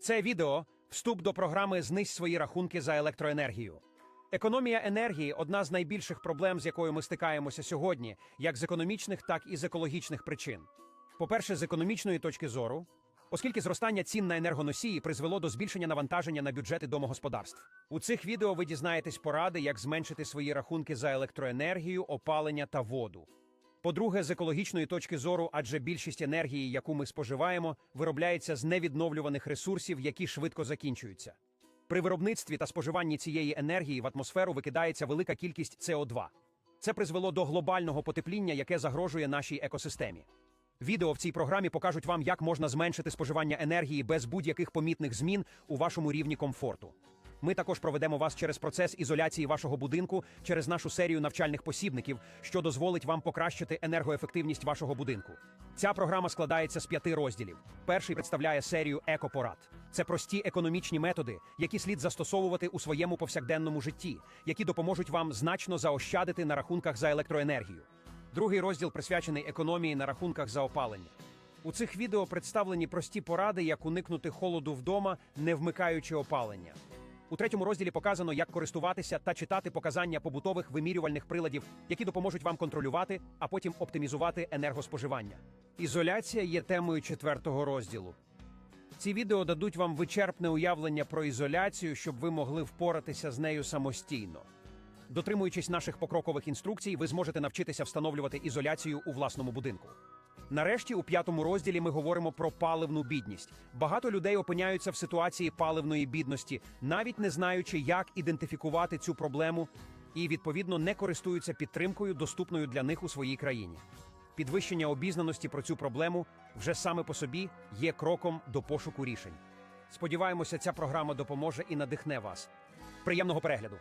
Це відео вступ до програми Знизь свої рахунки за електроенергію. Економія енергії одна з найбільших проблем, з якою ми стикаємося сьогодні, як з економічних, так і з екологічних причин. По-перше, з економічної точки зору, оскільки зростання цін на енергоносії призвело до збільшення навантаження на бюджети домогосподарств. У цих відео ви дізнаєтесь поради, як зменшити свої рахунки за електроенергію, опалення та воду. По-друге, з екологічної точки зору, адже більшість енергії, яку ми споживаємо, виробляється з невідновлюваних ресурсів, які швидко закінчуються. При виробництві та споживанні цієї енергії в атмосферу викидається велика кількість СО2. Це призвело до глобального потепління, яке загрожує нашій екосистемі. Відео в цій програмі покажуть вам, як можна зменшити споживання енергії без будь-яких помітних змін у вашому рівні комфорту. Ми також проведемо вас через процес ізоляції вашого будинку через нашу серію навчальних посібників, що дозволить вам покращити енергоефективність вашого будинку. Ця програма складається з п'яти розділів. Перший представляє серію екопорад. Це прості економічні методи, які слід застосовувати у своєму повсякденному житті, які допоможуть вам значно заощадити на рахунках за електроенергію. Другий розділ присвячений економії на рахунках за опалення. У цих відео представлені прості поради, як уникнути холоду вдома, не вмикаючи опалення. У третьому розділі показано, як користуватися та читати показання побутових вимірювальних приладів, які допоможуть вам контролювати, а потім оптимізувати енергоспоживання. Ізоляція є темою четвертого розділу. Ці відео дадуть вам вичерпне уявлення про ізоляцію, щоб ви могли впоратися з нею самостійно. Дотримуючись наших покрокових інструкцій, ви зможете навчитися встановлювати ізоляцію у власному будинку. Нарешті, у п'ятому розділі ми говоримо про паливну бідність. Багато людей опиняються в ситуації паливної бідності, навіть не знаючи, як ідентифікувати цю проблему, і відповідно не користуються підтримкою, доступною для них у своїй країні. Підвищення обізнаності про цю проблему вже саме по собі є кроком до пошуку рішень. Сподіваємося, ця програма допоможе і надихне вас. Приємного перегляду!